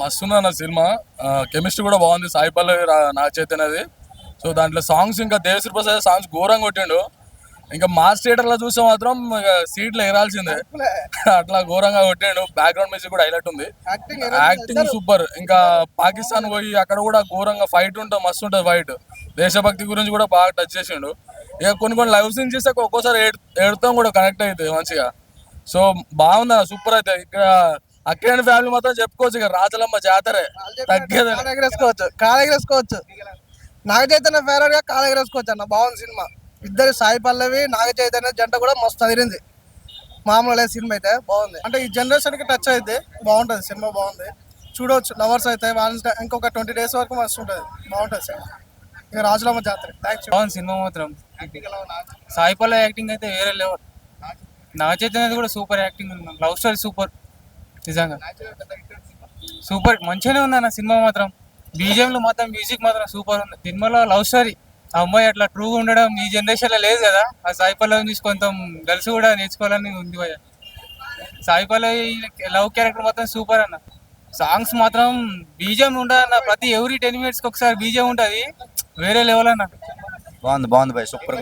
మస్తు అన్న cinema. Chemistry కూడా బాగుంది. సాయి పల్లవి నా చైతన్యది సో దాంట్లో సాంగ్స్ ఇంకా దేవశ్రీ ప్రసాద్ సాంగ్స్ ఘోరంగా కొట్టిండు. ఇంకా మాస్ థియేటర్లో చూస్తే మాత్రం సీట్లు ఎగరాల్సిందే. అట్లా. ఘోరంగా కొట్టిండు. బ్యాక్గ్రౌండ్ మ్యూజిక్ కూడా హైలైట్ ఉంది. యాక్టింగ్ సూపర్ ఇంకా పాకిస్తాన్ పోయి అక్కడ కూడా ఘోరంగా ఫైట్ ఉంటుంది. మస్తు ఉంటుంది ఫైట్ దేశభక్తి గురించి కూడా బాగా టచ్ చేసిండు. ఇక కొన్ని కొన్ని లైవ్ సీన్స్ చేస్తే ఒక్కోసారి ఏడు ఏడుతాం కూడా కనెక్ట్ అవుతుంది మంచిగా. సో బాగుంది సూపర్ అయితే. ఇక్కడ అక్కడ ఫ్యామిలీ మాత్రం చెప్పుకోవచ్చు ఇక రాజలమ్మ జాతరే. తగ్గేది కాలు ఎగరేసుకోవచ్చు కాలు ఎగరేసుకోవచ్చు నాగ చైతన్య ఫేవరెట్గా కాలు ఎగరేసుకోవచ్చు అన్న బాగుంది సినిమా. ఇద్దరు సాయి పల్లవి నాగ చైతన్య జంట కూడా మస్తు అదిరింది. మామూలు లేదు సినిమా అయితే. బాగుంది. అంటే ఈ జనరేషన్కి టచ్ అయితే బాగుంటది. సినిమా బాగుంది. చూడవచ్చు లవర్స్ అయితే వాళ్ళ ఇంకొక ట్వంటీ డేస్ వరకు మస్తు ఉంటుంది. బాగుంటుంది సినిమా. ఇక రాజులమ్మ జాతర. థ్యాంక్స్ బాగుంది సినిమా మాత్రం. సాయి పల్లవి యాక్టింగ్ అయితే వేరే లెవెల్ నా చైతన్యది కూడా super acting love story super నిజంగా. సూపర్. మంచిగానే ఉంది అన్న సినిమా మాత్రం. బీజిఎంలో మాత్రం మ్యూజిక్ మాత్రం సూపర్ ఉంది. సినిమాలో లవ్ స్టోరీ. ఆ అమ్మాయి అట్లా ట్రూగా ఉండడం ఈ జనరేషన్లో లేదు కదా. ఆ సాయి పల్లవి చూసి కొంచెం గర్ల్స్ కూడా నేర్చుకోవాలని ఉంది భయ సాయి పల్లవి లవ్ క్యారెక్టర్ మాత్రం సూపర్ అన్న. సాంగ్స్ మాత్రం బీజం ఉండదన్న ప్రతి ఎవ్రీ టెన్ మినిట్స్కి ఒకసారి బీజం ఉంటుంది. వేరే లెవెల్ అన్న. బాగుంది బాగుంది భయ సూపర్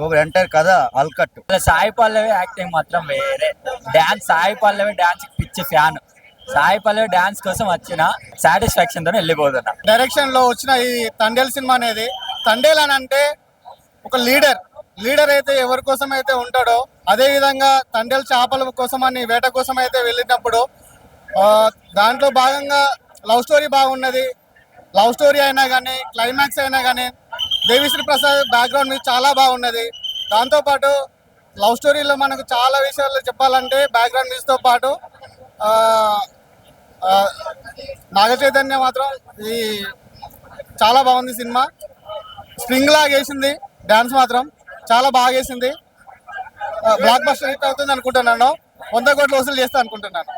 సూపర్ ఎంటైర్ కథ అల్కట్ సాయి పల్లవి యాక్టింగ్ మాత్రం వేరే. డాన్స్ సాయి పల్లవి డాన్స్ పిచ్చి ఫ్యాన్. సాయి పల్లవి డాన్స్ కోసం వచ్చిన సాటిస్ఫాక్షన్తో వెళ్ళిపోతున్నా. డైరెక్షన్లో వచ్చిన ఈ తండేల్ సినిమా అనేది తండేల్ అని అంటే ఒక లీడర్. లీడర్ అయితే ఎవరి కోసం అయితే ఉంటాడో అదే విధంగా తండేల్ చేపల కోసం అని వేట కోసం అయితే వెళ్ళినప్పుడు ఆ, దాంట్లో భాగంగా లవ్ స్టోరీ బాగున్నది. లవ్ స్టోరీ అయినా కానీ క్లైమాక్స్ అయినా కానీ దేవిశ్రీ ప్రసాద్ బ్యాక్గ్రౌండ్ మీద చాలా బాగున్నది. దాంతోపాటు లవ్ స్టోరీలో మనకు చాలా విషయాలు చెప్పాలంటే బ్యాక్గ్రౌండ్ మ్యూజిక్తో పాటు నాగ చైతన్య మాత్రం ఈ చాలా బాగుంది సినిమా. స్ప్రింగ్ లాగా వేసింది మాత్రం చాలా బాగా వేసింది. బ్లాక్ బస్టర్ హిట్ అవుతుంది అనుకుంటున్నాను. వంద కోట్లు వసూలు చేస్తా అనుకుంటున్నాను.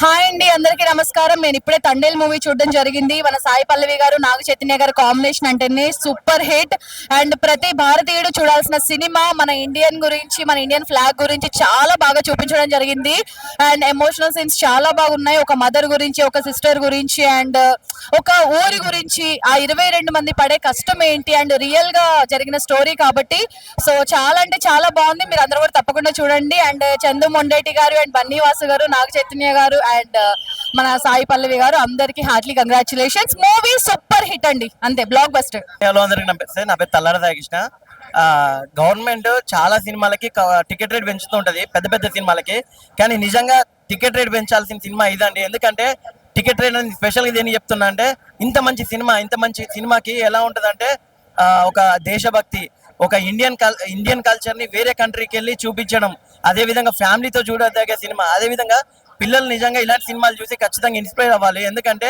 హాయ్ అండి అందరికీ నమస్కారం. నేను ఇప్పుడే తండేల్ మూవీ చూడడం జరిగింది. మన సాయి పల్లవి గారు నాగ చైతన్య గారు కాంబినేషన్ అంటేనే సూపర్ హిట్. అండ్ ప్రతి భారతీయుడు చూడాల్సిన సినిమా మన ఇండియన్ గురించి మన ఇండియన్ ఫ్లాగ్ గురించి చాలా బాగా చూపించడం జరిగింది. అండ్ ఎమోషనల్ సీన్స్ చాలా బాగున్నాయి. ఒక మదర్ గురించి ఒక సిస్టర్ గురించి అండ్ ఒక ఊరి గురించి. ఆ ఇరవై రెండు మంది పడే కష్టం ఏంటి? అండ్ రియల్గా జరిగిన స్టోరీ కాబట్టి. సో చాలా అంటే చాలా బాగుంది. మీరు అందరూ కూడా తప్పకుండా చూడండి. అండ్ చందు మొండేటి గారు అండ్ బన్నీవాసు గారు నాగ చైతన్య గారు అండ్ మన సాయి పల్లవి గారు అందరికి heartly congratulations. Movie super hit అండి. అంతే బ్లాక్ బస్టర్ హలో అందరికి నమస్తే. నా పేరు తల్లార సాగిష్ణ గవర్నమెంట్ చాలా సినిమాలకి టికెట్ రేట్ పెంచుతూ ఉంటది పెద్ద పెద్ద సినిమాలకి. కానీ నిజంగా టికెట్ రేట్ పెంచాల్సిన సినిమా ఇదండి. ఎందుకంటే టికెట్ రేట్ అనేది స్పెషల్గా దేని చెప్తున్నా అంటే ఇంత మంచి సినిమా ఇంత మంచి సినిమాకి ఎలా ఉంటుందంటే ఒక దేశభక్తి ఒక ఇండియన్ కల్ ఇండియన్ కల్చర్ని వేరే కంట్రీకి వెళ్ళి చూపించడం అదే విధంగా ఫ్యామిలీతో చూడదగ్గ సినిమా అదే విధంగా పిల్లలు నిజంగా ఇలాంటి సినిమాలు చూసి ఖచ్చితంగా ఇన్స్పైర్ అవ్వాలి. ఎందుకంటే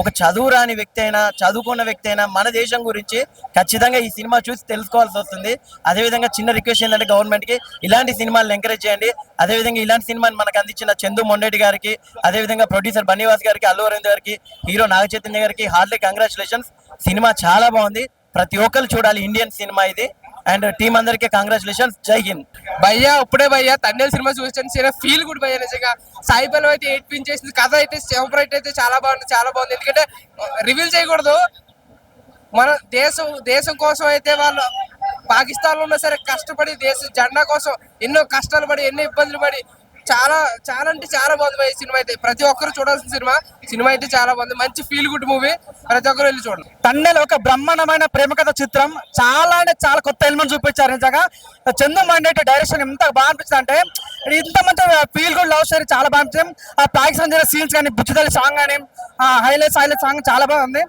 ఒక చదువు రాని వ్యక్తి అయినా చదువుకున్న వ్యక్తి అయినా మన దేశం గురించి ఖచ్చితంగా ఈ సినిమా చూసి తెలుసుకోవాల్సి వస్తుంది. అదే విధంగా చిన్న రిక్వెస్ట్ ఏంటంటే గవర్నమెంట్కి ఇలాంటి సినిమాలను ఎంకరేజ్ చేయండి. అదే విధంగా ఇలాంటి సినిమాని మనకు అందించిన చందు మొండేటి గారికి అదే విధంగా ప్రొడ్యూసర్ బన్నీవాస్ గారికి అల్లు అరవింద్ గారికి హీరో నాగచైతన్య గారికి హార్ట్లీ కంగ్రాచులేషన్స్ సినిమా చాలా బాగుంది. ప్రతి ఒక్కరు చూడాలి. ఇండియన్ సినిమా ఇది. అండ్ టీం అందరికీ కంగ్రాచులేషన్స్ జై హింద్. భయ్యా ఇప్పుడే భయ్యా తండ్రి సినిమా చూసాను ఫీల్ గుడ్ భయ్యా నిజంగా. సాయి పల్లవి అయితే ఏడ్పించేసింది కథ అయితే సూపర్ హిట్ అయితే చాలా బాగుంది చాలా బాగుంది. ఎందుకంటే రివీల్ చేయకూడదు. మన దేశం దేశం కోసం అయితే వాళ్ళు పాకిస్తాన్లో ఉన్నా సరే కష్టపడి దేశ జెండా కోసం ఎన్నో కష్టాలు పడి ఎన్నో ఇబ్బందులు పడి చాలా చాలా అంటే చాలా బాగుంది ఈ సినిమా అయితే. ప్రతి ఒక్కరు చూడాల్సిన సినిమా. సినిమా అయితే చాలా బాగుంది. మంచి ఫీల్ గుడ్ మూవీ ప్రతి ఒక్కరు వెళ్ళి చూడండి. తండేల్ ఒక బ్రహ్మాండమైన ప్రేమ కథ చిత్రం. చాలా అంటే చాలా కొత్త ఎలిమెంట్ చూపించారు నిజంగా. చందు మండేటి డైరెక్షన్ ఎంత బాగా అనిపిస్తుంది అంటే ఇంత మంచి ఫీల్ గుడ్ లవ్ స్టోరీ చాలా బాగా అనిపించింది ఆ పాకిస్తాన్ జరిగిన సీన్స్ కానీ బుజ్జిదల్లి సాంగ్ కానీ హైలైట్స్ హైలైట్ సాంగ్ చాలా బాగుంది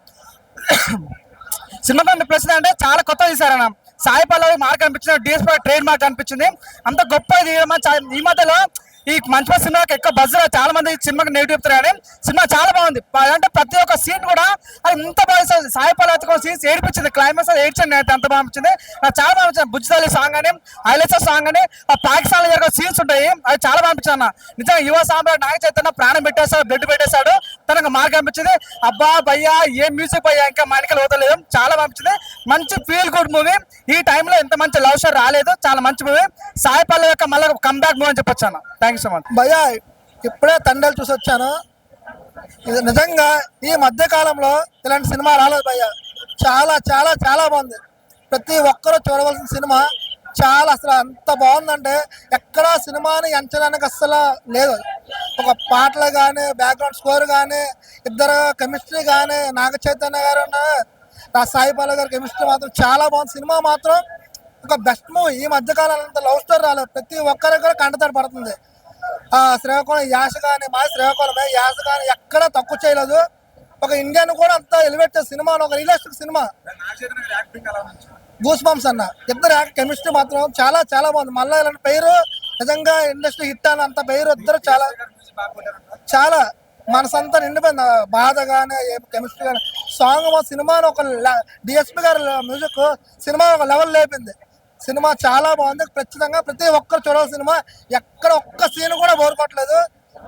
సినిమా ప్లస్ అంటే చాలా కొత్త తీసారన్న సాయి పల్లవి మార్క్ అనిపించింది డిఎస్పీ ట్రేడ్ మార్క్ అనిపించింది. అంత గొప్ప ఈ మధ్యలో ఈ మంచి సినిమాకి ఎక్కువ బజ్ చాలా మంది సినిమాకి నెగిటివ్ చెప్తారు కానీ సినిమా చాలా బాగుంది. అంటే ప్రతి ఒక్క సీన్ కూడా అది ఇంత బాగా సాయి పల్లవి సీన్స్ ఏడిపించింది. క్లైమాక్స్ ఏడ్చండి అయితే అంత బాగా అనిపించింది. నాకు చాలా బాగా అనిపించింది. బుజ్జిదల్లి సాంగ్ అని హైలైట్స్ సాంగ్ అని ఆ పాకిస్తాన్లో జరిగే సీన్స్ ఉంటాయి. అవి చాలా బాగా అన్న. నిజంగా యువ సామ్రాట్ నాగ చైతన్య ప్రాణం పెట్టేశాడు బ్లడ్ పెట్టేశాడు. తనకు మార్గం అనిపించింది అబ్బా భయ్యా ఏం మ్యూజిక్ భయ్యా? ఇంకా మానికలు పోతలేదు చాలా బాగా మంచి ఫీల్ గుడ్ మూవీ ఈ టైంలో ఇంత మంచి లవ్ షో రాలేదు. చాలా మంచి మూవీ సాయి పల్లవి యొక్క మళ్ళీ కంబ్యాక్ మూవీ అని చెప్పొచ్చాను థ్యాంక్ యూ భయ్యా ఇప్పుడే తండలు చూసి వచ్చాను. ఇది నిజంగా ఈ మధ్య కాలంలో ఇలాంటి సినిమా రాలేదు భయ్య. చాలా చాలా చాలా బాగుంది. ప్రతి ఒక్కరూ చూడవలసిన సినిమా చాలా అసలు అంత బాగుందంటే ఎక్కడ సినిమాని ఎంచడానికి అస్సలు లేదు. ఒక పాటలు కానీ బ్యాక్గ్రౌండ్ స్కోర్ కానీ ఇద్దరు కెమిస్ట్రీ కానీ నాగ చైతన్య గారు ఉన్న ఆ గారి కెమిస్ట్రీ మాత్రం చాలా బాగుంది. సినిమా మాత్రం ఒక బెస్ట్ మూవీ ఈ మధ్యకాలంలో అంత లవ్ స్టోరీ రాలేదు. ప్రతి ఒక్కరికి కూడా కంటతడి పడుతుంది. శ్రీకాకుళం యాస కానీ మా శ్రీకాకుళమే. యాస కానీ ఎక్కడ తక్కువ చేయలేదు. ఒక ఇండియన్ కూడా అంత ఎలివేట్ చేసే సినిమా ఒక రియలిస్టిక్ సినిమా. గూస్ బంప్స్ అన్న. ఇద్దరు కెమిస్ట్రీ మాత్రం చాలా చాలా బాగుంది. మళ్ళీ ఇలాంటి పేరు నిజంగా ఇండస్ట్రీ హిట్ అని అంత పేరు ఇద్దరు చాలా చాలా మనసంతా నిండిపోయింది. ఆ బాధ కానీ కెమిస్ట్రీ కానీ సాంగ్ మా సినిమాను ఒక డిఎస్పి గారి మ్యూజిక్ సినిమా ఒక లెవెల్ లేపింది. సినిమా చాలా బాగుంది. ఖచ్చితంగా ప్రతి ఒక్కరు చూడాల్సిన సినిమా. ఎక్కడ ఒక్క సీన్ కూడా బోరుకోవట్లేదు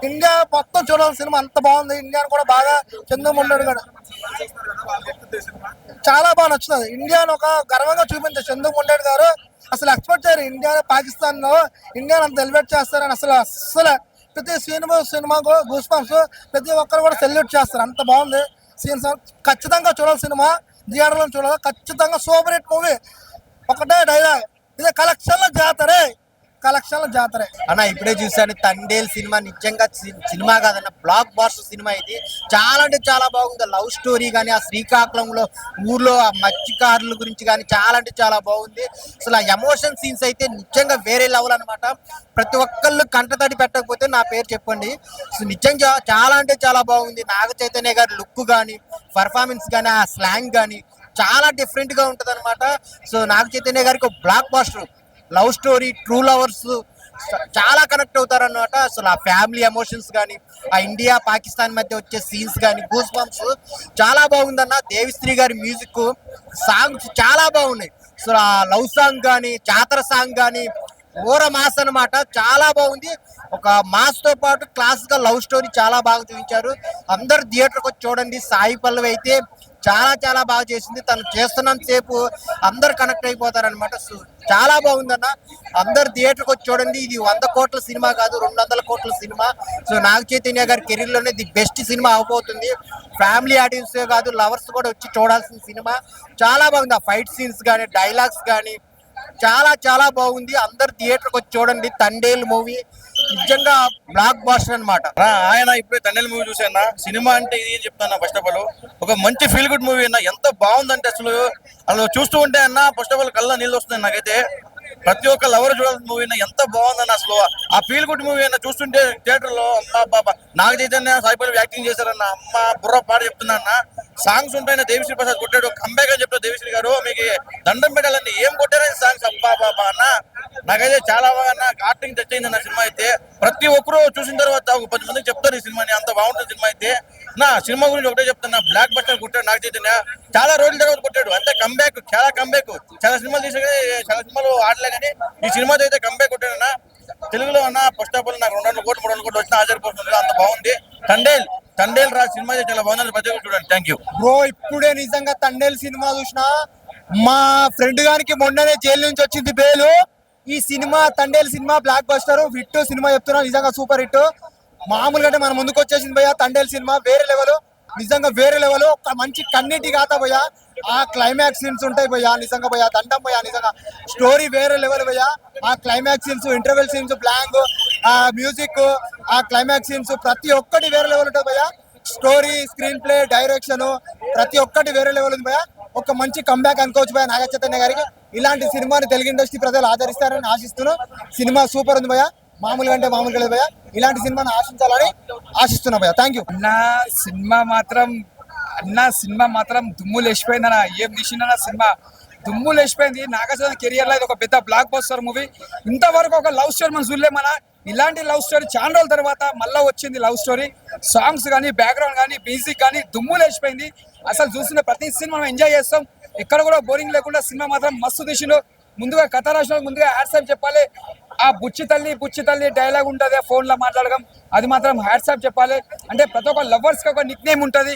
ఇండియా మొత్తం చూడాల్సిన సినిమా. అంత బాగుంది. ఇండియాను కూడా బాగా చంద్రముండడు కూడా. చాలా బాగా నచ్చుతుంది. ఇండియాను ఒక గర్వంగా చూపించారు చంద్రముండేడు గారు అసలు ఎక్స్పెక్ట్ చేయరు. ఇండియా పాకిస్తాన్లో ఇండియాను అంత ఎలివేట్ చేస్తారని అసలు అసలు ప్రతి సినిమా సినిమాకు గూస్ ప్రతి ఒక్కరు కూడా సెల్యూట్ చేస్తారు. అంత బాగుంది. సీన్స్ ఖచ్చితంగా చూడాలి సినిమా. థియేటర్లో చూడాలి. ఖచ్చితంగా సూపర్ హిట్ మూవీ ఒకటే డైలాగ్ ఇది కలెక్షన్ల జాతరే. కలెక్షన్ల జాతరే. అన్న ఇప్పుడే చూసాను తండేల్ సినిమా. నిజంగా సినిమా కాదన్న బ్లాక్ బాస్టర్ సినిమా ఇది. చాలా అంటే చాలా బాగుంది. లవ్ స్టోరీ కానీ ఆ శ్రీకాకుళంలో ఊర్లో ఆ మత్స్యకారుల గురించి కానీ చాలా అంటే చాలా బాగుంది. అసలు ఆ ఎమోషన్ సీన్స్ అయితే నిజంగా వేరే లెవెల్ అనమాట ప్రతి ఒక్కళ్ళు కంటతడి పెట్టకపోతే నా పేరు చెప్పండి. సో నిజంగా చాలా అంటే చాలా బాగుంది. నాగ చైతన్య గారి లుక్ కానీ పర్ఫార్మెన్స్ కానీ ఆ స్లాంగ్ కానీ చాలా డిఫరెంట్గా ఉంటుంది అనమాట సో నాగ చైతన్య గారికి ఒక blockbuster love story true lovers చాలా కనెక్ట్ అవుతారు అన్నమాట అసలు ఆ ఫ్యామిలీ ఎమోషన్స్ కానీ ఆ ఇండియా పాకిస్తాన్ మధ్య వచ్చే సీన్స్ కానీ గూస్ బంప్స్ చాలా బాగుందన్న. దేవిశ్రీ గారి మ్యూజిక్ సాంగ్స్ చాలా బాగున్నాయి. సో ఆ లవ్ సాంగ్ కానీ జాతర సాంగ్ కానీ ఓర మాస్ అన్నమాట. చాలా బాగుంది. ఒక మాస్తో పాటు క్లాసికల్ లవ్ స్టోరీ చాలా బాగా చూపించారు. అందరు థియేటర్కి వచ్చి చూడండి. సాయి పల్లవి అయితే చాలా చాలా బాగా చేసింది. తను చేస్తున్నంత సేపు అందరు కనెక్ట్ అయిపోతారనమాట చాలా బాగుందన్న. అందరు థియేటర్కి వచ్చి చూడండి. ఇది వంద కోట్ల సినిమా కాదు రెండు వందల కోట్ల సినిమా. సో నాగ చైతన్య గారి కెరీర్లోనే ది బెస్ట్ సినిమా అవబోతుంది. ఫ్యామిలీ ఆడియన్స్ కాదు లవర్స్ కూడా వచ్చి చూడాల్సిన సినిమా. చాలా బాగుంది. ఆ ఫైట్ సీన్స్ కానీ డైలాగ్స్ కానీ చాలా చాలా బాగుంది. అందరు థియేటర్కి వచ్చి చూడండి. తండేల్ మూవీ. నిజంగా బ్లాక్ బాస్టర్ అన్నమాట. ఆయన ఇప్పుడే తండ్రి మూవీ చూసాను సినిమా అంటే ఇది అని చెప్తాను ఫస్ట్ ఆఫ్ ఆల్ ఒక మంచి ఫీల్ గుడ్ మూవీ అన్న. ఎంత బాగుందంటే అసలు. అసలు చూస్తూ ఉంటే అన్న ఫస్ట్ ఆఫ్ ఆల్ కళ్ళ నీళ్ళు వస్తున్నాయి నాకైతే. ప్రతి ఒక్క లవర్ చూడాల్సిన మూవీ అన్న ఎంత బాగుందన్న అసలు. ఆ ఫీల్ గుడ్ మూవీ అన్న చూస్తుంటే థియేటర్లో అమ్మ బాబా. నాగ చైతన్య సాయిపల్లి యాక్టింగ్ చేశారన్న. అమ్మ బుర్ర పాట చెప్తున్నా అన్న. సాంగ్స్ ఉంటాయన్న దేవిశ్రీ ప్రసాద్ కొట్టాడు. కంబ్యాక్ అని చెప్తారు దేవిశ్రీ గారు. మీకు దండం పెట్టాలండి ఏం నాకైతే చాలా బాగా అన్న కార్టింగ్ టచ్ అయింది నా సినిమా అయితే. ప్రతి ఒక్కరూ చూసిన తర్వాత ఒక పది మందికి చెప్తారు ఈ సినిమాని అంత బాగుంటుంది సినిమా అయితే. నా సినిమా గురించి ఒకటే చెప్తాను బ్లాక్ బస్టర్ కొట్టాడు నాకు చైతన్య చాలా రోజుల తర్వాత కొట్టాడు. అంతే కంబ్యాక్ చాలా కంబ్యాక్ చాలా సినిమాలు తీసా చాలా సినిమాలు ఆడలే కానీ ఈ సినిమాతో అయితే కంబ్యాక్ కొట్టాడు అన్న. తెలుగులో అన్న ఫస్ట్ ఆఫ్ ఆల్ నాకు రెండు వందల కోట్లు మూడు వందల కోట్లు వచ్చిన ఆశ్చర్యపోతుంది అంత బాగుంది. తండేల్ తండేల్ రా సినిమా అయితే చాలా బాగుంది. ప్రతి ఒక్కరు చూడండి థ్యాంక్ యూ బ్రో ఇప్పుడే నిజంగా తండేల్ సినిమా చూసిన మా ఫ్రెండ్ గారికి మొన్ననే జైలు నుంచి వచ్చింది బేలు. ఈ cinema Thandel cinema blockbuster hit cinema చెప్తున్నా. నిజంగా సూపర్ హిట్. మామూలుగా అంటే మన ముందుకు వచ్చేసింది భయ్యా తండేల్ సినిమా. వేరే లెవెల్ నిజంగా వేరే లెవెల్ ఒక మంచి కన్నీటి గాత భయ్యా. ఆ క్లైమాక్స్ సీన్స్ ఉంటాయి భయ్యా. నిజంగా భయ్యా దండం భయ్యా నిజంగా. స్టోరీ వేరే లెవెల్ భయ్యా. ఆ క్లైమాక్స్ సీన్స్ ఇంటర్వెల్ సీన్స్ బ్లాంగ్ ఆ మ్యూజిక్ ఆ క్లైమాక్స్ సీన్స్ ప్రతి ఒక్కటి వేరే లెవెల్ ఉంటుంది భయ్యా. స్టోరీ స్క్రీన్ ప్లే డైరెక్షన్ ప్రతి ఒక్కటి వేరే లెవెల్ ఉంది భయ ఒక మంచి కంబ్యాక్ అనుకోవచ్చు భయ నాగ చైతన్య గారికి. ఇలాంటి సినిమాని తెలుగు ఇండస్ట్రీ ప్రజలు ఆదరిస్తారని ఆశిస్తున్నాను సినిమా సూపర్ ఉంది భయ మామూలుగా అంటే మామూలుగా లేదు భయ ఇలాంటి సినిమాని ఆశించాలని ఆశిస్తున్నా భయ థ్యాంక్ యూ నా సినిమా మాత్రం అన్న సినిమా మాత్రం దుమ్ము లేచిపోయింది అన్న ఏం తీసిందన్న సినిమా? దుమ్ము లేచిపోయింది. నాగార్జున కెరియర్లో ఇది ఒక పెద్ద బ్లాక్ బస్టర్ మూవీ ఇంతవరకు ఒక లవ్ స్టోరీ మనం చూడలేం మన ఇలాంటి లవ్ స్టోరీ చాలా రోజుల తర్వాత మళ్ళీ వచ్చింది లవ్ స్టోరీ సాంగ్స్ కానీ బ్యాక్గ్రౌండ్ కానీ మ్యూజిక్ కానీ దుమ్ము లేచిపోయింది. అసలు చూసిన ప్రతి సినిమా మనం ఎంజాయ్ చేస్తాం. ఎక్కడ కూడా బోరింగ్ లేకుండా సినిమా మాత్రం మస్తు దిశలో ముందుగా కథ రాసిన ముందుగా హ్యాట్సాప్ చెప్పాలి. ఆ బుచ్చి తల్లి బుచ్చి తల్లి డైలాగ్ ఉంటుంది ఫోన్లో మాట్లాడడం. అది మాత్రం హ్యాట్సాప్ చెప్పాలి. అంటే ప్రతి ఒక్క లవర్స్కి ఒక నిక్ నేమ్ ఉంటుంది.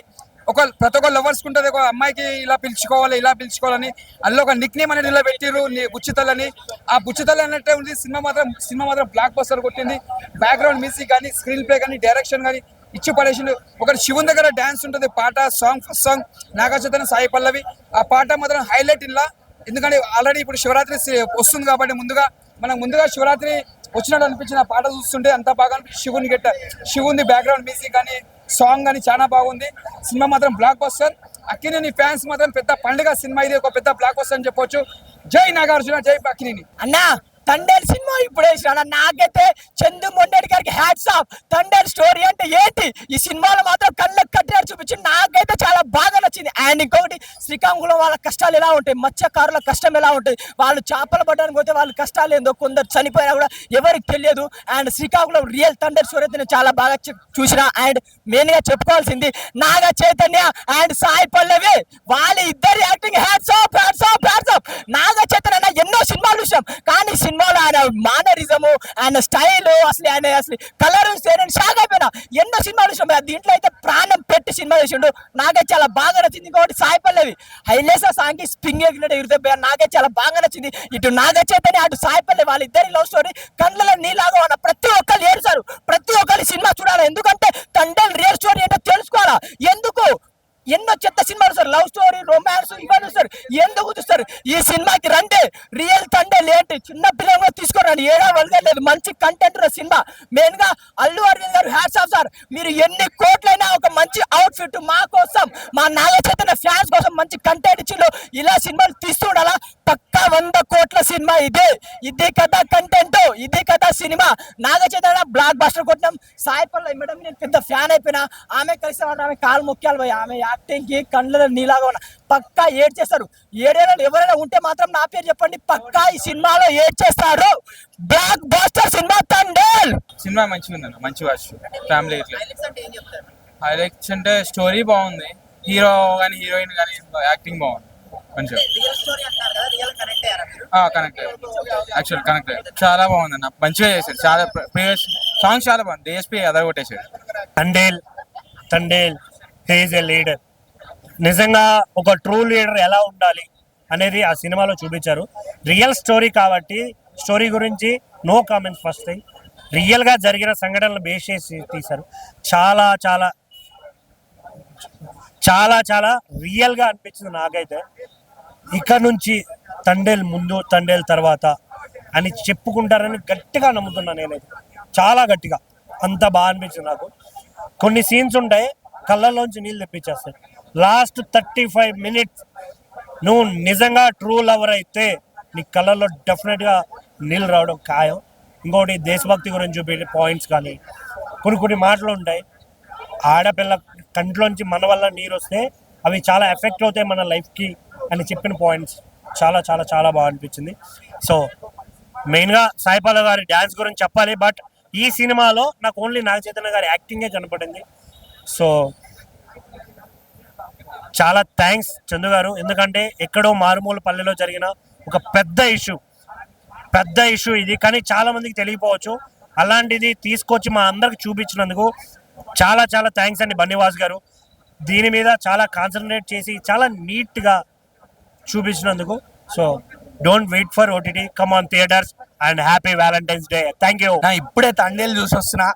ఒక ప్రతి ఒక్క లవర్స్కి ఉంటుంది ఒక అమ్మాయికి ఇలా పిలుచుకోవాలి ఇలా పిలుచుకోవాలని. అందులో ఒక నిక్ నేమ్ అనేది ఇలా పెట్టిరు బుచ్చితల్లని ఆ బుచ్చితల్లి అన్నట్టే ఉంది. సినిమా మాత్రం సినిమా మాత్రం బ్లాక్ బస్టర్ కొట్టింది. బ్యాక్గ్రౌండ్ మ్యూజిక్ కానీ స్క్రీన్ ప్లే కానీ డైరెక్షన్ కానీ ఇచ్చి పడేసిండు. ఒకటి శివుని దగ్గర డ్యాన్స్ ఉంటుంది పాట song first song Naga Chaitanya Sai Pallavi. ఆ పాట మాత్రం హైలైట్ ఇలా ఎందుకంటే ఆల్రెడీ ఇప్పుడు శివరాత్రి వస్తుంది కాబట్టి ముందుగా మనం ముందుగా శివరాత్రి వచ్చినట్టు అనిపించిన పాట చూస్తుంటే అంత బాగా అనిపించింది. శివుని గెట్ట శివుని బ్యాక్గ్రౌండ్ మ్యూజిక్ కానీ సాంగ్ కానీ చాలా బాగుంది. సినిమా మాత్రం బ్లాక్ బస్టర్ అక్కినేని ఫ్యాన్స్ మాత్రం పెద్ద పండుగ సినిమా. ఇది ఒక పెద్ద బ్లాక్ బస్టర్ అని చెప్పొచ్చు. జై నాగార్జున జై అక్కినేని. అన్నా! తండేర్ సినిమా ఇప్పుడు వేసిన. నాకైతే చందు మొండేడి గారికి హ్యాట్స్ ఆఫ్ తండేర్ స్టోరీ అంటే ఏంటి? ఈ సినిమాలో మాత్రం కళ్ళకు కట్టినట్టు చూపించి నాకైతే చాలా బాగా అండ్ ఇంకొకటి శ్రీకాకుళం వాళ్ళ కష్టాలు ఎలా ఉంటాయి? మత్స్యకారుల కష్టం ఎలా ఉంటుంది వాళ్ళు చేపలు పట్టడానికి పోతే వాళ్ళ కష్టాలు ఏందో కొందరు చనిపోయినా కూడా ఎవరికి తెలియదు. And Srikakulam real thunder story అయితే నేను చాలా బాగా చూసిన. అండ్ మెయిన్గా చెప్పుకోవాల్సింది నాగ చైతన్య అండ్ సాయి పల్లవి. వాళ్ళ ఇద్దరి acting. Hats off hats off hats off Naga Chaitanya ఎన్నో సినిమాలు చూసాం. కానీ సినిమాలో ఆయన మానరిజము ఆయన స్టైల్ అసలు ఆయన అసలు కలర్ నేను షాక్ అయిపోయినా. ఎన్నో సినిమాలు చూసాం. దీంట్లో అయితే ప్రాణం పెట్టి సినిమా చేసిండు. నాగ చాలా బాగా నచ్చింది. ఇంకొకటి సాయి పల్లవి హైలేసా సాంగ్కి స్ప్రింగ్ ఎగినట్టు ఎగిరితే నాగే చాలా బాగా నచ్చింది. ఇటు నాగచేతని అటు సాయి పల్లవి వాళ్ళిద్దరి లవ్ స్టోరీ కండ్లలో నీలాగా ఉన్న ప్రతి ఒక్కరు ఏడుస్తారు. ప్రతి ఒక్కరి సినిమా చూడాలి. ఎందుకంటే తండ్రి రియల్ స్టోరీ ఏంటో తెలుసుకోవాలా? ఎందుకు? ఎన్నో చెత్త సినిమాలు సార్? లవ్ స్టోరీ రొమాన్స్ ఇవన్నీ సార్. ఎందుకు చూస్తారు ఈ సినిమాకి రండి. రియల్ తండే లేంటి చిన్న పిల్లలు కూడా ఏడా వరద లేదు మంచి కంటెంట్ ఉన్న సినిమా. మెయిన్గా అల్లు అరవింద్ గారు హ్యాట్స్ ఆఫ్ సార్. మీరు ఎన్ని కోట్లైనా ఒక మంచి అవుట్ ఫిట్ మా కోసం మా నాగ చైతన్య ఫ్యాన్స్ కోసం మంచి కంటెంట్ ఇచ్చిండు. ఇలా సినిమాలు తీస్తుండాలా పక్కా వంద కోట్ల సినిమా ఇదే. ఇది కదా కంటెంట్ ఇది కదా cinema. Naga Chaitanya blockbuster కొట్టినాం. సాయి పల్లవి మేడం నేను పెద్ద ఫ్యాన్ అయిపోయినా. ఆమె కలిసి ఆమె కాలు ముఖ్యాలు పోయి. ఆమె యాక్టింగ్కి కళ్ళలో నీలాగా ఉన్న పక్కా ఏడ్ చేస్తారు ఏడైనా ఎవరైనా ఉంటే మాత్రం నా పేరు చెప్పండి. పక్కా ఈ సినిమాలో ఏడ్ చేస్తారు blockbuster cinema Thandel. Cinema మంచిగా ఉందన్న మంచి వాచ్ ఫ్యామిలీ ఇట్లా. హైలైట్స్ అంటే స్టోరీ బాగుంది. హీరో కానీ హీరోయిన్ కానీ యాక్టింగ్ బాగుంది. మంచిగా. కనెక్ట్ యాక్చువల్ కనెక్ట్ చాలా బాగుంది అన్న. మంచిగా చేశారు. చాలా ప్రీవియస్ సాంగ్స్ చాలా బాగుంది. డిఎస్పీ అదర్ కొట్టేశాడు Thandel Thandel he's a leader నిజంగా ఒక ట్రూ లీడర్ ఎలా ఉండాలి అనేది ఆ సినిమాలో చూపించారు. రియల్ స్టోరీ కాబట్టి స్టోరీ గురించి నో కామెంట్స్ ఫస్ట్ థింగ్ రియల్గా జరిగిన సంఘటనలు బేస్ చేసి తీశారు. చాలా చాలా చాలా చాలా రియల్గా అనిపించింది నాకైతే. ఇక్కడ నుంచి తండేల్ ముందు తండేల్ తర్వాత అని చెప్పుకుంటారని గట్టిగా నమ్ముతున్నాను నేనైతే. చాలా గట్టిగా. అంత బాగా అనిపించింది నాకు. కొన్ని సీన్స్ ఉంటాయి కళ్ళలోంచి నీళ్ళు తెప్పించేస్తాయి. లాస్ట్ థర్టీ ఫైవ్ మినిట్స్ నువ్వు నిజంగా ట్రూ లవర్ అయితే నీ కళ్ళల్లో డెఫినెట్గా నీళ్ళు రావడం ఖాయం. ఇంకోటి దేశభక్తి గురించి చూపే పాయింట్స్ కానీ కొన్ని కొన్ని మాటలు ఉంటాయి. ఆడపిల్ల కంట్లోంచి మన వల్ల నీరు వస్తే అవి చాలా ఎఫెక్ట్ అవుతాయి మన లైఫ్కి అని చెప్పిన పాయింట్స్ చాలా చాలా చాలా బాగా అనిపించింది. సో మెయిన్గా సాయిపాల గారి డ్యాన్స్ గురించి చెప్పాలి బట్ ఈ సినిమాలో నాకు ఓన్లీ నాగ చైతన్య గారి యాక్టింగే కనపడింది. సో చాలా థ్యాంక్స్ చందు గారు. ఎందుకంటే ఎక్కడో మారుమూల పల్లెలో జరిగిన ఒక పెద్ద ఇష్యూ పెద్ద ఇష్యూ ఇది. కానీ చాలా మందికి తెలియపోవచ్చు అలాంటిది తీసుకొచ్చి మా అందరికి చూపించినందుకు చాలా చాలా థ్యాంక్స్ అండి బన్నివాస్ గారు. దీని మీద చాలా కాన్సన్ట్రేట్ చేసి చాలా నీట్గా చూపించినందుకు. So don't wait for OTT come on theatres and happy Valentine's day thank you నా ఇప్పుడే తండేలు చూసి వస్తున్నా.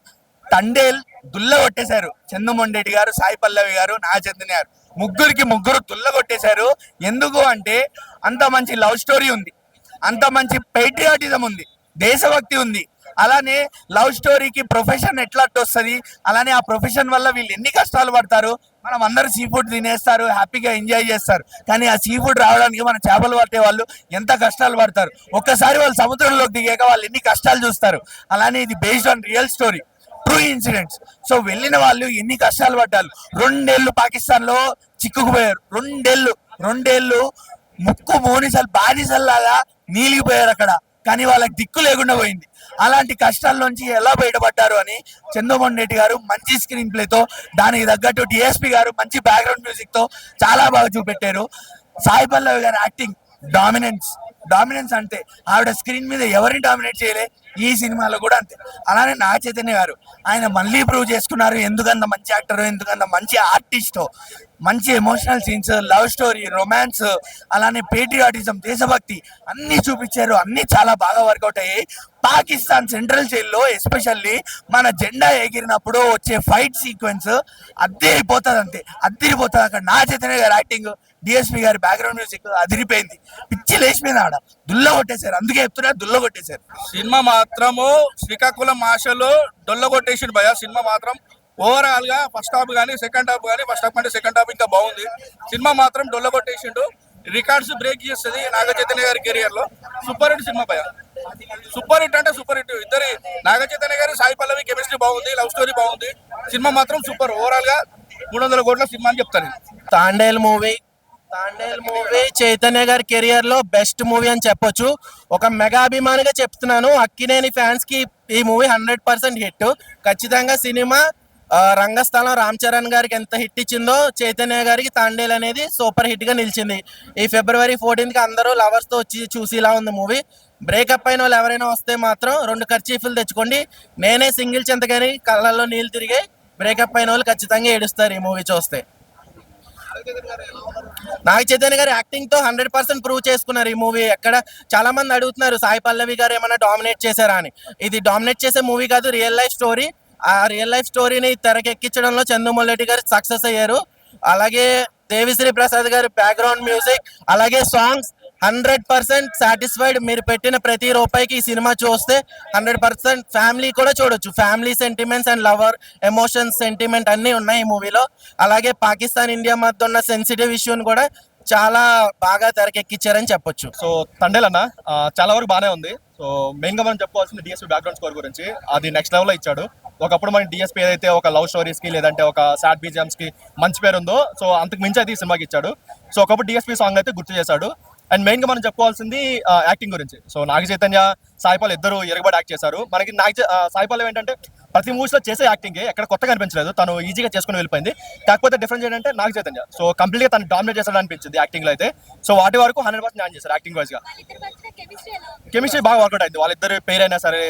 తండేల్ దుల్ల కొట్టేశారు. చందుమొండేటి గారు సాయి పల్లవి గారు నాగచందని గారు. ముగ్గురికి ముగ్గురు దుల్ల కొట్టేశారు. ఎందుకు అంటే అంత మంచి లవ్ స్టోరీ ఉంది. అంత మంచి పెట్రియాటిజం ఉంది. దేశభక్తి ఉంది. అలానే లవ్ స్టోరీకి ప్రొఫెషన్ ఎట్లా వస్తుంది అలానే ఆ ప్రొఫెషన్ వల్ల వీళ్ళు ఎన్ని కష్టాలు పడతారు? మనం అందరూ సీ ఫుడ్ తినేస్తారు హ్యాపీగా ఎంజాయ్ చేస్తారు. కానీ ఆ సీ ఫుడ్ రావడానికి మన చేపలు పట్టే వాళ్ళు ఎంత కష్టాలు పడతారు? ఒక్కసారి వాళ్ళు సముద్రంలోకి దిగాక వాళ్ళు ఎన్ని కష్టాలు చూస్తారు? అలానే ఇది based on real story true incidents so వెళ్ళిన వాళ్ళు ఎన్ని కష్టాలు పడ్డారు? రెండేళ్ళు పాకిస్తాన్లో చిక్కుకుపోయారు. రెండేళ్ళు రెండేళ్ళు ముక్కు మోనిసలు బానిసల్లాగా నీలిగిపోయారు అక్కడ. కానీ వాళ్ళకి దిక్కు లేకుండా పోయింది. అలాంటి కష్టాల నుంచి ఎలా బయటపడ్డారు అని చంద్రమోహన్ రెడ్డి గారు మంచి స్క్రీన్ ప్లేతో దానికి తగ్గట్టు డిఎస్పి గారు మంచి బ్యాక్గ్రౌండ్ మ్యూజిక్తో చాలా బాగా చూపెట్టారు. సాయి పల్లవి గారి యాక్టింగ్ డామినెన్స్ డామినెన్స్ అంటే ఆవిడ స్క్రీన్ మీద ఎవరిని డామినేట్ చేయలే? ఈ సినిమాలో కూడా అంతే. అలానే నా చైతన్య గారు ఆయన మళ్ళీ ప్రూవ్ చేసుకున్నారు. ఎందుకంత మంచి యాక్టర్ ఎందుకంత మంచి ఆర్టిస్ట్ మంచి emotional scenes love story romance అలానే పేట్రియాటిజం దేశభక్తి అన్నీ చూపించారు. అన్ని చాలా బాగా వర్కౌట్ అయ్యాయి. పాకిస్తాన్ సెంట్రల్ జైల్లో ఎస్పెషల్లీ మన జెండా ఎగిరినప్పుడు వచ్చే ఫైట్ సీక్వెన్స్ అద్దరిపోతుంది అంతే అద్దరిపోతుంది అక్కడ. నా Chaitanya garu acting DSP garu background music అదిరిపోయింది. పిచ్చి లేచిపోయింది ఆడ. దుల్ల కొట్టేశారు. అందుకే చెప్తున్నా దుల్ల కొట్టేశారు. సినిమా మాత్రము శ్రీకాకుళం ఆశలు డొల్ల కొట్టేసిండు భయ సినిమా మాత్రం ఓవరాల్గా ఫస్ట్ హాఫ్ కానీ సెకండ్ హాఫ్ కానీ ఫస్ట్ హాఫ్ అంటే సెకండ్ హాఫ్ ఇంకా బాగుంది. సినిమా మాత్రం డొల్ల కొట్టేసిండు. రికార్డ్స్ బ్రేక్ చేస్తుంది నాగ చైతన్య గారి కెరియర్లో. సూపర్ హిట్ సినిమా భయ సూపర్ హిట్ అంటే సూపర్ హిట్. ఇద్దరి నాగ చైతన్య గారి సాయి పల్లవి కెమిస్ట్రీ బాగుంది లవ్ స్టోరీ బాగుంది. సినిమా మాత్రం సూపర్. ఓవరాల్గా మూడు వందల కోట్ల సినిమా అని చెప్తాను నేను. తాండేల్ మూవీ తాండేల్ మూవీ చైతన్య గారి కెరియర్లో బెస్ట్ మూవీ అని చెప్పొచ్చు. ఒక మెగా అభిమానిగా చెప్తున్నాను. అక్కినేని ఫ్యాన్స్కి ఈ మూవీ హండ్రెడ్ పర్సెంట్ హిట్ ఖచ్చితంగా సినిమా రంగస్థలం రామ్ చరణ్ గారికి ఎంత హిట్ ఇచ్చిందో చైతన్య గారికి తాండేల్ అనేది సూపర్ హిట్గా నిలిచింది. ఈ ఫిబ్రవరి ఫోర్టీన్త్కి అందరూ లవర్స్తో వచ్చి చూసేలా ఉంది మూవీ బ్రేకప్ అయిన వాళ్ళు ఎవరైనా వస్తే మాత్రం రెండు ఖర్చీఫులు తెచ్చుకోండి. నేనే సింగిల్ చింతగాని కళ్ళల్లో నీళ్ళు తిరిగి బ్రేకప్ అయిన వాళ్ళు ఖచ్చితంగా ఏడుస్తారు ఈ మూవీ చూస్తే. నాగ చైతన్య గారు యాక్టింగ్తో హండ్రెడ్ పర్సెంట్ ప్రూవ్ చేసుకున్నారు ఈ మూవీ ఎక్కడ చాలా మంది అడుగుతున్నారు సాయి పల్లవి గారు ఏమైనా డామినేట్ చేశారా అని. ఇది డామినేట్ చేసే మూవీ కాదు రియల్ లైఫ్ స్టోరీ ఆ రియల్ లైఫ్ స్టోరీని తెరకెక్కించడంలో చందుమల్లెడ్డి గారు సక్సెస్ అయ్యారు. అలాగే దేవిశ్రీ ప్రసాద్ గారి బ్యాక్గ్రౌండ్ మ్యూజిక్ అలాగే సాంగ్స్ హండ్రెడ్ పర్సెంట్ సాటిస్ఫైడ్ మీరు పెట్టిన ప్రతి రూపాయికి ఈ సినిమా చూస్తే హండ్రెడ్ పర్సెంట్ ఫ్యామిలీ కూడా చూడొచ్చు. Family sentiments and lover emotions sentiment అన్నీ ఉన్నాయి ఈ మూవీలో. అలాగే పాకిస్తాన్ ఇండియా మధ్య ఉన్న సెన్సిటివ్ ఇష్యూని కూడా చాలా బాగా తెరకెక్కించారని చెప్పొచ్చు. సో తండేల్ అన్న చాలా వరకు బాగానే ఉంది. సో మెయిన్గా మనం చెప్పుకోవాల్సింది డిఎస్పీ బ్యాక్గ్రౌండ్ స్కోర్ గురించి. అది నెక్స్ట్ లెవెల్లో ఇచ్చాడు. ఒకప్పుడు మన డిఎస్పీ ఏదైతే ఒక లవ్ స్టోరీస్కి లేదంటే ఒక సాడ్ బీజిఎమ్స్కి మంచి పేరు ఉందో సో అంతకు మించి అయితే ఈ సినిమాకి ఇచ్చాడు. సో ఒకప్పుడు డిఎస్పీ సాంగ్ అయితే గుర్తు చేశాడు. అండ్ మెయిన్గా మనం చెప్పుకోవాల్సింది యాక్టింగ్ గురించి. సో నాగ చైతన్య సాయిపాల్ ఇద్దరు ఎరగబడి యాక్ట్ చేశారు. మనకి నాగ సాయిపాల్ ఏంటంటే ప్రతి మూవీస్లో చేసే యాక్టింగ్ ఎక్కడ కొత్తగా అనిపించలేదు. తను ఈజీగా చేసుకుని వెళ్ళిపోయింది. కాకపోతే డిఫరెన్స్ ఏంటంటే నాకు చైతన్య. సో కంప్లీట్గా తను డామినేట్ చేస్తాడు అనిపించింది యాక్టింగ్లో అయితే. సో వాటి వరకు హండ్రెడ్ పర్సెంట్ న్యాయం చేశారు యాక్టింగ్ వైజ్గా కెమిస్ట్రీ బాగా వర్కౌట్ అయింది. వాళ్ళిద్దరు పేరు అయినా సరే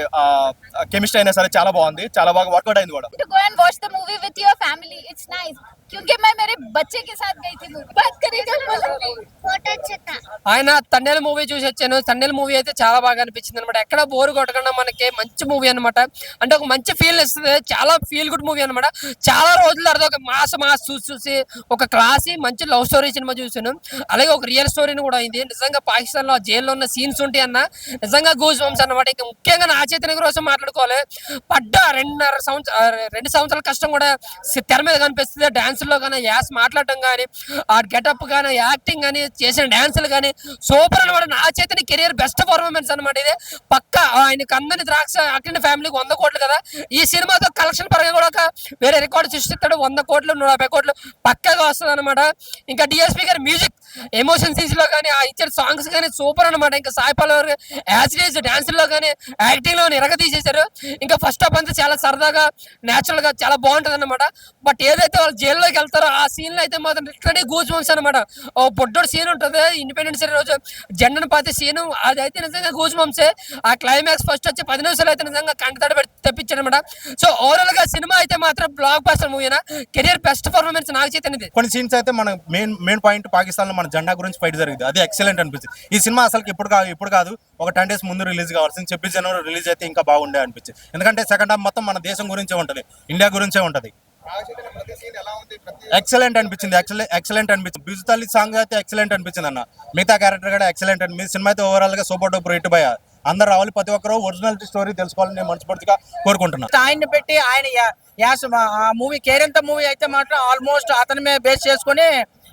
కెమిస్ట్రీ అయినా సరే చాలా బాగుంది. చాలా బాగా వర్కౌట్ అయింది కూడా. ఆయన తండేల మూవీ చూసి వచ్చాను. తండేల మూవీ అయితే చాలా బాగా అనిపించింది అనమాట ఎక్కడ బోరు కొట్టకుండా మనకి మంచి మూవీ అనమాట అంటే ఒక మంచి ఫీల్ ఇస్తుంది. చాలా ఫీల్ గుడ్ మూవీ అన్నమాట. చాలా రోజుల తర్వాత ఒక మాస మాస్ చూసి చూసి ఒక క్లాసీ మంచి లవ్ స్టోరీ సినిమా చూసాను అలాగే ఒక రియల్ స్టోరీని కూడా అయింది. నిజంగా పాకిస్తాన్లో జైల్లో ఉన్న సీన్స్ ఉంటాయి అన్న. నిజంగా గూజ్ వంశ అన్నమాట. ఇంకా ముఖ్యంగా నా చైతన్య కోసం మాట్లాడుకోవాలి. పడ్డ రెండున్నర సంవత్సరం రెండు సంవత్సరాల కష్టం కూడా తెర మీద కనిపిస్తుంది. డ్యాన్స్లో కానీ యాస్ మాట్లాడటం కానీ ఆ గెటప్ కానీ యాక్టింగ్ కానీ చేసిన డాన్సులు కానీ సూపర్ అనమాట నా చైతన్య కెరియర్ బెస్ట్ పర్ఫార్మెన్స్ అనమాట ఇది. పక్క ఆయనకి అందని ద్రాక్ష అక్కడ ఫ్యామిలీకి వంద కోట్లు కదా. ఈ ఈ సినిమాతో కలెక్షన్ పరంగా కూడా ఒక వేరే రికార్డు సృష్టిస్తాడు. వంద కోట్లు నూట యాభై కోట్లు పక్కగా వస్తుంది అనమాట ఇంకా డిఎస్పీ గారి మ్యూజిక్ ఎమోషన్ సీన్స్లో కానీ ఆ ఇచ్చిన సాంగ్స్ కానీ సూపర్ అనమాట ఇంకా సాయి పల్లవి యాజ్ ఇట్లో కానీ యాక్టింగ్లో ఎరగ తీసేశారు ఇంకా ఫస్ట్ హాఫ్ అంతా చాలా సరదాగా నేచురల్ చాలా బాగుంటుంది అనమాట బట్ ఏదైతే వాళ్ళు జైల్లోకి వెళ్తారో ఆ సీన్లో అయితే మాత్రం లిటరలీ గూజ్ బంప్స్ అనమాట ఓ బొడ్డోడు సీన్ ఉంటుంది. ఇండిపెండెన్స్ డే రోజు జెండను పాతి సీన్ అది అయితే నిజంగా గూజ్ బంప్సే ఆ క్లైమాక్స్ ఫస్ట్ వచ్చి పది నిమిషాలు అయితే నిజంగా కంటతడి పెట్టి తెప్పించాడు అనమాట సో ఓవరాల్గా సినిమా అయితే మాత్రం బ్లాక్ బాస్టర్ మూవీనా కెరియర్ బెస్ట్ పర్ఫార్మెన్స్ నాకు చేతనిది. కొన్ని సీన్స్ అయితే మన మెయిన్ మెయిన్ పాయింట్ పాకిస్తాన్లో మన జెండా గురించి ఫైట్ జరిగింది. అది ఎక్సలెంట్ అనిపించింది. ఈ సినిమా అసలు ఇప్పుడు కాదు ఇప్పుడు కాదు ఒక టెన్ డేస్ ముందు రిలీజ్ కావాల్సింది. చెప్పి జనవరి రిలీజ్ అయితే ఇంకా బాగుండే అనిపించింది. ఎందుకంటే సెకండ్ హాఫ్ మొత్తం మన దేశం గురించే ఉంటుంది. ఇండియా గురించే ఉంటది. ఎక్సలెంట్ అనిపించింది. ఎక్సలెంట్ అనిపించింది. బిజుతల్లి సాంగ్ అయితే ఎక్సలెంట్ అనిపించింది అన్న. మిగతా క్యారెక్టర్ కూడా ఎక్సలెంట్ అనిపించింది సినిమా అయితే ఓవరాల్గా సూపర్ డూపర్ హిట్ భయ అందరు రావాలి. ప్రతి ఒక్కరు ఒరిజినల్ స్టోరీ తెలుసుకోవాలని నేను మనస్ఫూర్తిగా కోరుకుంటున్నాను ఆయన్ని పెట్టి ఆయన యాస్ యాస ఆ మూవీ కేరింత మూవీ అయితే మాత్రం ఆల్మోస్ట్ అతని మీద బేస్ చేసుకొని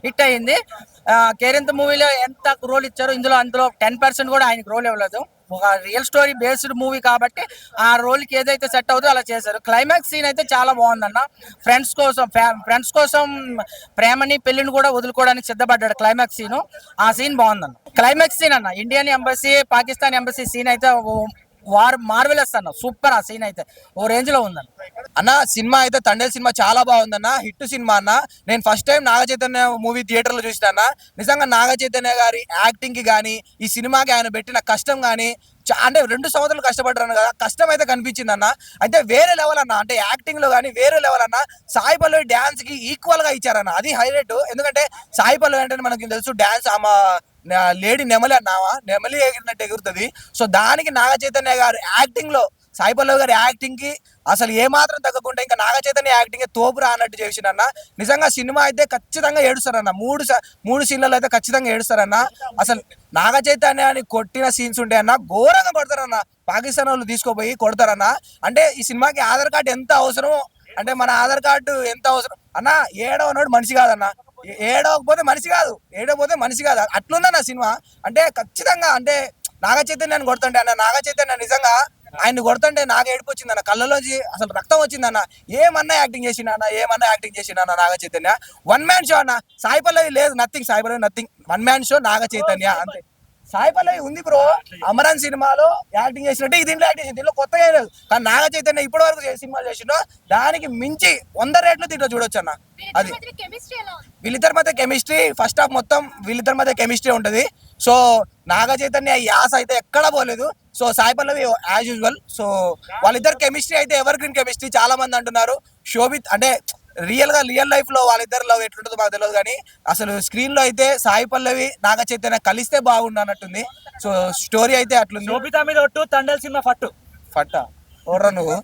హిట్ అయింది. ఆ, కేరింత మూవీలో ఎంత రోల్ ఇచ్చారో ఇందులో అందులో టెన్ పర్సెంట్ కూడా ఆయనకు రోల్ ఇవ్వలేదు. ఒక రియల్ స్టోరీ బేస్డ్ మూవీ కాబట్టి ఆ రోల్కి ఏదైతే సెట్ అవుతుందో అలా చేశారు. క్లైమాక్స్ సీన్ అయితే చాలా బాగుందన్న. ఫ్రెండ్స్ కోసం ఫ్రెండ్స్ కోసం ప్రేమని పెళ్ళిని కూడా వదులుకోవడానికి సిద్ధపడ్డాడు క్లైమాక్స్ సీను ఆ సీన్ బాగుందన్న. క్లైమాక్స్ సీన్ అన్న. Indian embassy Pakistan embassy scene అయితే ఓ- వార్ మార్వెలస్ అన్న సూపర్ ఆ సీన్ అయితే. ఓ రేంజ్లో ఉందన్న. అన్న సినిమా అయితే తండేల్ సినిమా చాలా బాగుందన్న హిట్ సినిమా అన్న. నేను first time Naga Chaitanya movie థియేటర్లో చూసిన నిజంగా నాగ చైతన్య గారి యాక్టింగ్కి కానీ ఈ సినిమాకి ఆయన పెట్టిన కష్టం కానీ చా- అంటే రెండు సంవత్సరాలు కష్టపడ్డాను కదా కష్టం అయితే కనిపించింది అన్న. అయితే వేరే లెవెల్ అన్న అంటే యాక్టింగ్లో కానీ వేరే లెవెల్ అన్న సాయి పల్లవి డాన్స్కి ఈక్వల్గా ఇచ్చారన్న. అది హైలైట్. ఎందుకంటే సాయి పల్లవి అంటే మనకి తెలుసు డాన్స్ ఆమె లేడీ నెమలి అన్నావా? నెమలి ఎగిరినట్టు ఎగురుతుంది. సో దానికి నాగ చైతన్య గారు యాక్టింగ్లో లో గారి యాక్టింగ్కి అసలు ఏమాత్రం తగ్గకుండా ఇంకా నాగ చైతన్య యాక్టింగ్ తోపు రానట్టు చేసినన్న నిజంగా సినిమా అయితే ఖచ్చితంగా ఏడుస్తారన్న. మూడు స- మూడు సీన్లలో అయితే ఖచ్చితంగా ఏడుస్తారన్న. అసలు నాగ చైతన్యాన్ని కొట్టిన సీన్స్ ఉంటే అన్న ఘోరంగా కొడతారన్న. పాకిస్తాన్ వాళ్ళు తీసుకోపోయి కొడతారన్న. అంటే ఈ సినిమాకి ఆధార్ కార్డు ఎంత అవసరమో అంటే మన ఆధార్ కార్డు ఎంత అవసరం అన్న ఏడవనోడు మనిషి కాదన్న. ఏడవకపోతే మనిషి కాదు. ఏడవకపోతే మనిషి కాదు. అట్లుందన్న సినిమా. అంటే ఖచ్చితంగా అంటే నాగ చైతన్యాన్ని కొడుతుంటే అన్న నాగ చైతన్య నిజంగా ఆయన్ని కొడుతుంటే నాకు ఏడుపు వచ్చింది అన్న కళ్ళలోంచి అసలు రక్తం వచ్చింది అన్న. ఏమన్నా యాక్టింగ్ చేసిన అన్న? ఏమన్నా యాక్టింగ్ చేసిన అన్న Naga Chaitanya one man show అన్న. సాయి పల్లవి లేదు nothing Sai Pallavi nothing. One man show Naga Chaitanya అంతే. సాయి పల్లవి ఉంది బ్రో. అమరన్ సినిమాలో యాక్టింగ్ చేసినట్టే ఇది దీంట్లో యాక్టింగ్ దీంట్లో కొత్తగా లేదు. కానీ నాగ చైతన్య ఇప్పటి వరకు ఏ సినిమాలు చేసిండో దానికి మించి వంద రేట్లు దీంట్లో చూడొచ్చు అన్న. అది. వీళ్ళిద్దరి మధ్య కెమిస్ట్రీ ఫస్ట్ హాఫ్ మొత్తం వీళ్ళిద్దరి మధ్య కెమిస్ట్రీ ఉంటది. సో నాగ చైతన్య యాస అయితే ఎక్కడా పోలేదు. So Sai Pallavi as usual so వాళ్ళిద్దరు కెమిస్ట్రీ అయితే ఎవర్ గ్రీన్ కెమిస్ట్రీ చాలా మంది అంటున్నారు. శోభిత్ అంటే రియల్గా రియల్ లైఫ్లో వాళ్ళిద్దరు లవ్ ఎట్లుంటుందో మాకు తెలియదు కానీ అసలు స్క్రీన్లో అయితే సాయి పల్లవి నాగ చైతన్య కలిస్తే బాగుండు అన్నట్టుంది. సో స్టోరీ అయితే అట్లుంది. శోభిత మీద ఒట్టు తండల్ సినిమా ఫట్టు. ఫట్ట? ఓర్రా నువ్వు?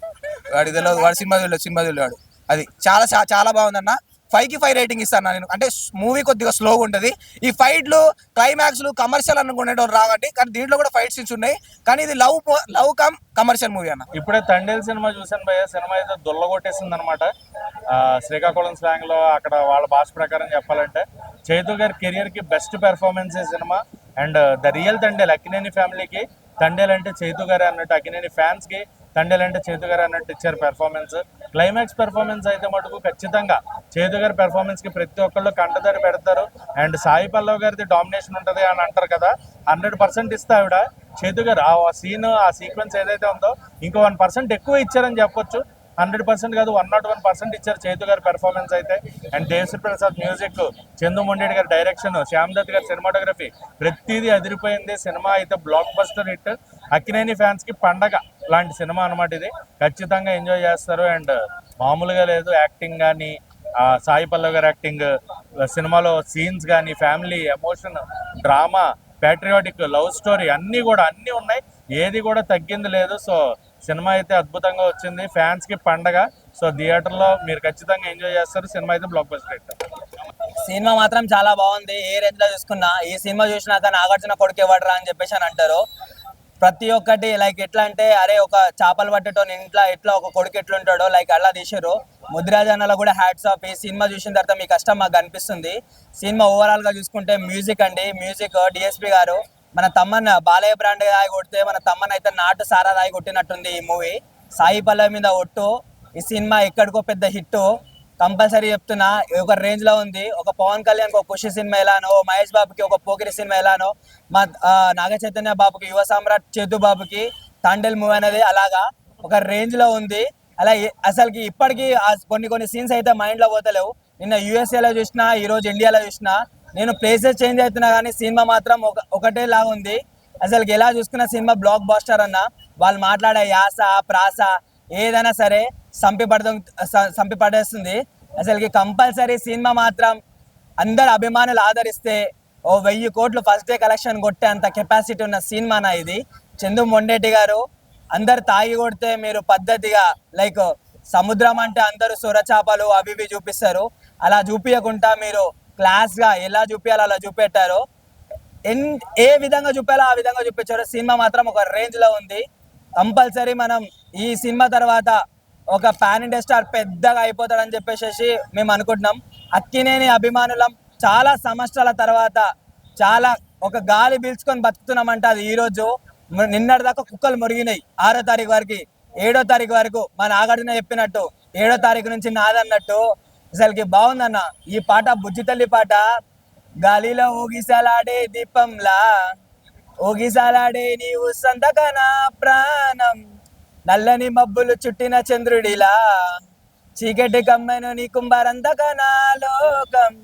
వాడి తెలియదు వాడి సినిమా తెలియదు సినిమా తెలియదు అది చాలా చాలా బాగుందన్న. ఫైవ్కి ఫైవ్ రేటింగ్ ఇస్తాను నేను. అంటే మూవీ కొద్దిగా స్లోగా ఉంటుంది. ఈ ఫైట్లు క్లైమాక్స్లు కమర్షియల్ అనుకునేటోళ్ళు రావండి కానీ దీంట్లో కూడా ఫైట్ సీన్స్ ఉన్నాయి. కానీ ఇది love love come commercial movie అన్న. ఇప్పుడే తండేల్ సినిమా చూసాను భయ్య. సినిమా అయితే దొల్లగొట్టేసింది అనమాట శ్రీకాకుళం స్లాంగ్లో అక్కడ వాళ్ళ భాష ప్రకారం చెప్పాలంటే చైతు గారి కెరియర్కి బెస్ట్ పెర్ఫార్మెన్స్ ఈ cinema. And the real Thandel Akkineni ఫ్యామిలీకి తండేల్ అంటే చైతు గారే అన్నట్టు అక్కినేని ఫ్యాన్స్కి తండేల్ అంటే చైతు గారే అన్నట్టు ఇచ్చారు పెర్ఫార్మెన్స్ క్లైమాక్స్ పెర్ఫార్మెన్స్ అయితే మటుకు ఖచ్చితంగా చేతు గారి పెర్ఫార్మెన్స్కి ప్రతి ఒక్కళ్ళు కంటదారి పెడతారు. అండ్ సాయి పల్లవ్ గారిది డామినేషన్ ఉంటది అని అంటారు కదా హండ్రెడ్ పర్సెంట్ ఇస్తే ఆవిడ. చేతు గారు ఆ సీన్ ఆ సీక్వెన్స్ ఏదైతే ఉందో ఇంకో వన్ పర్సెంట్ ఎక్కువ ఇచ్చారని చెప్పొచ్చు. హండ్రెడ్ పర్సెంట్ కాదు వన్ నాట్ వన్ పర్సెంట్ ఇచ్చారు చేతు గారి పెర్ఫార్మెన్స్ అయితే. అండ్ దేవశ్రీ ప్రసాద్ మ్యూజిక్ చందు మొండేటి గారి డైరెక్షన్ శ్యామ్ దత్ గారి సినిమాటోగ్రఫీ ప్రతిదీ అదిరిపోయింది. సినిమా అయితే బ్లాక్ బస్టర్ హిట్. అక్కినేని ఫ్యాన్స్కి పండగ లాంటి సినిమా అన్నమాట ఇది. ఖచ్చితంగా ఎంజాయ్ చేస్తారు. అండ్ మామూలుగా లేదు యాక్టింగ్ కానీ సాయి పల్లవి గారి యాక్టింగ్ సినిమాలో సీన్స్ కానీ family emotion drama patriotic love story అన్నీ కూడా అన్నీ ఉన్నాయి. ఏది కూడా తగ్గింది లేదు. సో సినిమా అయితే అద్భుతంగా వచ్చింది. ఫ్యాన్స్కి పండగ. సో థియేటర్లో మీరు ఖచ్చితంగా ఎంజాయ్ చేస్తారు. సినిమా అయితే బ్లాక్ బస్టర్ సినిమా మాత్రం చాలా బాగుంది. ఏ రేంజ్లో చూసుకున్నా ఈ సినిమా చూసినాక నాగార్జున కొడుకు ఇవ్వడరా అని చెప్పేసి అని అంటారు. ప్రతి ఒక్కటి లైక్ ఎట్లా అంటే అరే ఒక చేపలు పట్టడం ఇంట్లో ఎట్లా ఒక కొడుకు ఎట్లుంటాడో లైక్ అలా తీసారు ముద్రాజ్ అన్నలో కూడా హ్యాట్స్ ఆఫ్ ఈ సినిమా చూసిన తర్వాత మీ కష్టం మాకు అనిపిస్తుంది. సినిమా ఓవరాల్గా చూసుకుంటే మ్యూజిక్ అండి. మ్యూజిక్ డిఎస్పి గారు మన తమ్మన్ బాలయ్య బ్రాండ్ రాయి కొడితే మన తమ్మన్ అయితే నాటు సారా రాయి కొట్టినట్టుంది ఈ మూవీ సాయి పల్లవి మీద ఒట్టు. ఈ సినిమా ఎక్కడికో పెద్ద హిట్ కంపల్సరీ చెప్తున్నా ఒక రేంజ్లో ఉంది. ఒక పవన్ కళ్యాణ్ ఒక ఖుషి సినిమా ఎలానో మహేష్ బాబుకి ఒక పోకిరి సినిమా ఎలానో మా నాగ చైతన్య బాబుకి యువ సామ్రాట్ చేతు బాబుకి తాండెల్ మూవీ అనేది అలాగా ఒక రేంజ్లో ఉంది. అలా అసలుకి ఇప్పటికీ కొన్ని కొన్ని సీన్స్ అయితే మైండ్లో పోతలేవు. నిన్న యూఎస్ఏలో చూసినా ఈ రోజు ఇండియాలో చూసినా నేను ప్లేసెస్ చేంజ్ అవుతున్నా కానీ సినిమా మాత్రం ఒక ఒకటే లాగా ఉంది. అసలుకి ఎలా చూసుకున్న సినిమా బ్లాక్ బాస్టర్ అన్న వాళ్ళు మాట్లాడే యాస ప్రాస ఏదైనా సరే సంపి పడడం అసలుకి కంపల్సరీ సినిమా మాత్రం అందరు అభిమానులు ఆదరిస్తే ఓ వెయ్యి కోట్లు ఫస్ట్ డే కలెక్షన్ కొట్టే అంత కెపాసిటీ ఉన్న సినిమానా ఇది. చందు మొండేటి గారు అందరు తాగి కొడితే మీరు పద్ధతిగా లైక్ సముద్రం అంటే అందరూ సొరచాపలు అవి ఇవి చూపిస్తారు. అలా చూపించకుండా మీరు క్లాస్గా ఎలా చూపించాలో అలా చూపెట్టారు. ఎన్ ఏ విధంగా చూపాలో ఆ విధంగా చూపించారు. సినిమా మాత్రం ఒక రేంజ్లో ఉంది. కంపల్సరీ మనం ఈ సినిమా తర్వాత ఒక పాన్ ఇండియా స్టార్ పెద్దగా అయిపోతాడని చెప్పేసి మేము అనుకుంటున్నాం. అక్కినేని అభిమానులం చాలా సంవత్సరాల తర్వాత చాలా ఒక గాలి పీల్చుకొని బతుకుతున్నామంట అది ఈరోజు నిన్నటి దాకా కుక్కలు మురిగినాయి. ఆరో తారీఖు వరకు ఏడో తారీఖు వరకు మా నాగార్జున చెప్పినట్టు ఏడో తారీఖు నుంచి నాదన్నట్టు అసలుకి బాగుందన్న ఈ పాట బుజ్జి తల్లి పాట గాలిలో ఊగిసలాడే దీపంలా. ఊగిసలాడే నీవు సందకన ప్రాణం. నల్లని మబ్బులు చుట్టిన చంద్రుడిలా. చీకటి కమ్మెను నీ కుంభరంతకనా లోకం.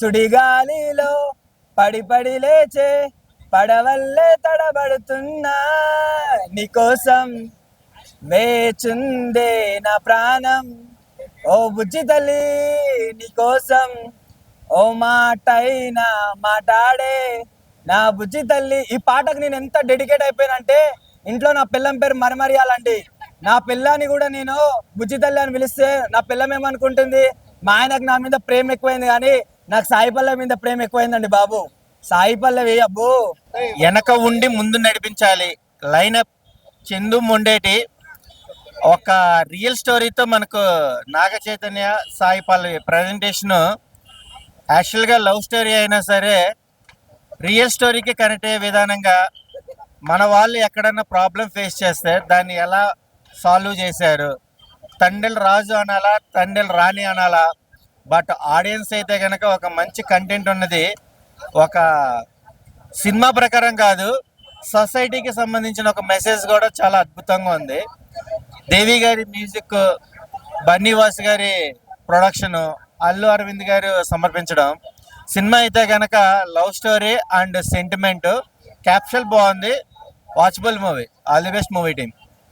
సుడిగాలిలో పడి పడి లేచే పడవల్లే తడబడుతున్నా నీకోసం వేచుందే నా ప్రాణం. ఓ బుజ్జి తల్లి నీకోసం ఓ మాటైనా మాట్లాడే నా బుజ్జి తల్లి ఈ పాటకు నేను ఎంత డెడికేట్ అయిపోయానంటే ఇంట్లో నా పిల్లం పేరు మరమరియాలండి నా పిల్లని కూడా నేను బుజ్జి తల్లి అని పిలిస్తే నా పిల్లం ఏమనుకుంటుంది? మా ఆయనకు నా మీద ప్రేమ ఎక్కువైంది కానీ నాకు సాయి పల్లె మీద ప్రేమ ఎక్కువైందండి బాబు. సాయి పల్లవి అబ్బో వెనక ఉండి ముందు నడిపించాలి. లైనప్ చందు మొండేటి. ఒక రియల్ స్టోరీతో మనకు నాగ చైతన్య సాయి పల్లవి ప్రజెంటేషను యాక్చువల్గా లవ్ స్టోరీ అయినా సరే రియల్ స్టోరీకి కనెక్ట్ అయ్యే విధానంగా మన వాళ్ళు ఎక్కడన్నా ప్రాబ్లం ఫేస్ చేస్తే దాన్ని ఎలా సాల్వ్ చేశారు? తండ్రిల రాజు అనాలా తండ్రిల రాణి అనాలా? బట్ ఆడియన్స్ అయితే కనుక ఒక మంచి కంటెంట్ ఉన్నది. ఒక సినిమా ప్రకారం కాదు సొసైటీకి సంబంధించిన ఒక మెసేజ్ కూడా చాలా అద్భుతంగా ఉంది. దేవి గారి మ్యూజిక్ బన్నీవాస్ గారి ప్రొడక్షను అల్లు అరవింద్ గారు సమర్పించడం. సినిమా అయితే కనుక love story and sentiment. Caption బాగుంది. Watchable movie. All the best movie team.